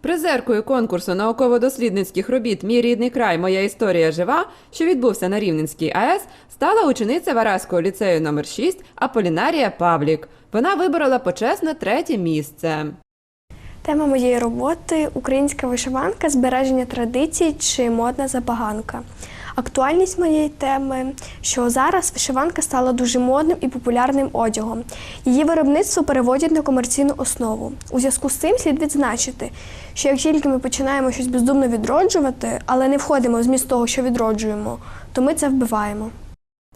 Призеркою конкурсу науково-дослідницьких робіт Мій рідний край, моя історія жива, що відбувся на Рівненській АЕС, стала учениця Вараського ліцею номер 6 Аполінарія Павлік. Вона виборола почесне третє місце. Тема моєї роботи українська вишиванка, збереження традицій чи модна забаганка. Актуальність моєї теми, що зараз вишиванка стала дуже модним і популярним одягом. Її виробництво переводять на комерційну основу. У зв'язку з цим слід відзначити, що як тільки ми починаємо щось бездумно відроджувати, але не входимо в зміст того, що відроджуємо, то ми це вбиваємо.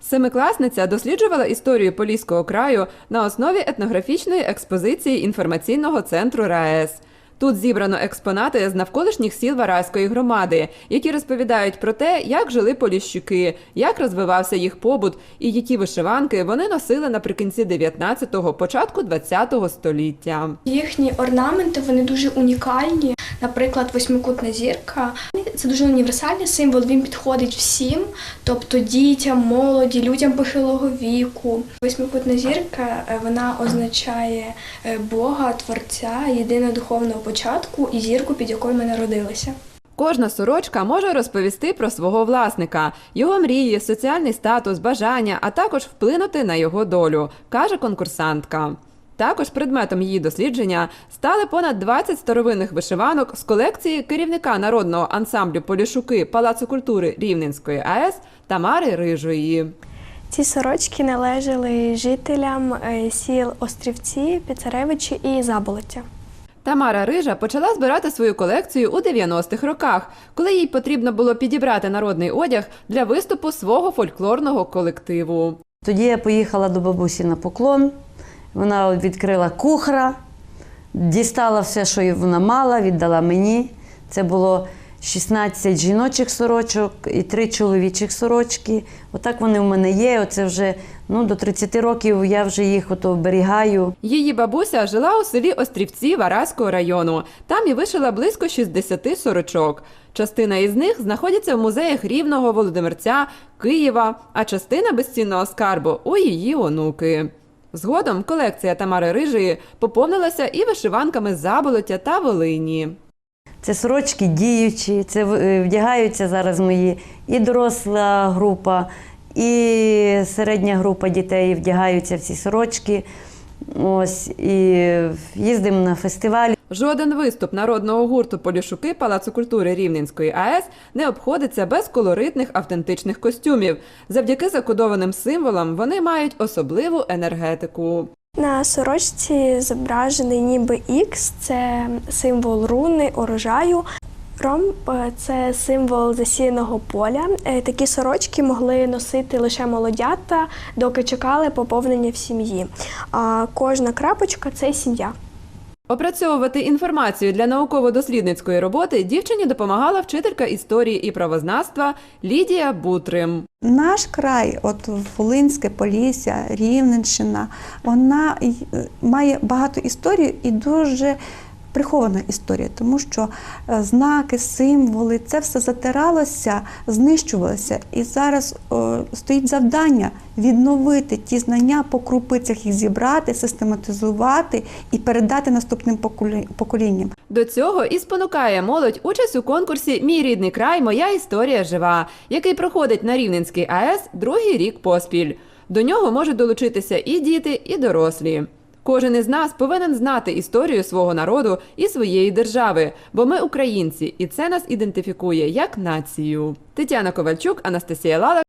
Семикласниця досліджувала історію Поліського краю на основі етнографічної експозиції інформаційного центру РаЕС. Тут зібрано експонати з навколишніх сіл Вараської громади, які розповідають про те, як жили поліщуки, як розвивався їх побут і які вишиванки вони носили наприкінці 19-го, початку 20-го століття. Їхні орнаменти вони дуже унікальні. Наприклад, восьмикутна зірка це дуже універсальний символ. Він підходить всім, тобто дітям, молоді, людям похилого віку. Восьмикутна зірка е, вона означає е, Бога, Творця, єдиного духовного початку і зірку, під якою ми народилися. Кожна сорочка може розповісти про свого власника, його мрії, соціальний статус, бажання, а також вплинути на його долю, каже конкурсантка. Також предметом її дослідження стали понад 20 старовинних вишиванок з колекції керівника народного ансамблю Полішуки Палацу культури Рівненської АЕС Тамари Рижої. Ці сорочки належали жителям е, сіл Острівці, Піцаревичі і Заболоття. Тамара Рижа почала збирати свою колекцію у 90-х роках, коли їй потрібно було підібрати народний одяг для виступу свого фольклорного колективу. Тоді я поїхала до бабусі на поклон. Вона відкрила кухра, дістала все, що вона мала, віддала мені. Це було 16 жіночих сорочок і 3 чоловічих сорочки. Отак вони в мене є. Оце вже ну, до 30 років я вже їх ото оберігаю. Її бабуся жила у селі Острівці Вараського району. Там і вишила близько 60 сорочок. Частина із них знаходиться в музеях Рівного, Володимирця, Києва, а частина безцінного скарбу у її онуки. Згодом колекція Тамари Рижої поповнилася і вишиванками Заболоття та Волині. Це сорочки діючі, це е, вдягаються зараз мої і доросла група, і середня група дітей вдягаються в ці сорочки. Ось, і їздимо на фестивалі. Жоден виступ народного гурту Полішуки Палацу культури Рівненської АЕС не обходиться без колоритних автентичних костюмів. Завдяки закодованим символам вони мають особливу енергетику. На сорочці зображений ніби ікс, це символ руни, урожаю. Ромб е, це символ засіяного поля. Е, Такі сорочки могли носити лише молодята, доки чекали поповнення в сім'ї. А кожна крапочка це сім'я. Опрацьовувати інформацію для науково-дослідницької роботи дівчині допомагала вчителька історії і правознавства Лідія Бутрим. Наш край, от Волинське, Полісся, Рівненщина, вона має багато історій і дуже прихована історія, тому що е, знаки, символи, це все затиралося, знищувалося. І зараз о, стоїть завдання відновити ті знання, по крупицях їх зібрати, систематизувати і передати наступним поколі- поколінням. До цього і спонукає молодь участь у конкурсі Мій рідний край, моя історія жива, який проходить на Рівненській АЕС другий рік поспіль. До нього можуть долучитися і діти, і дорослі. Кожен із нас повинен знати історію свого народу і своєї держави, бо ми українці, і це нас ідентифікує як націю. Тетяна Ковальчук, Анастасія Лалак,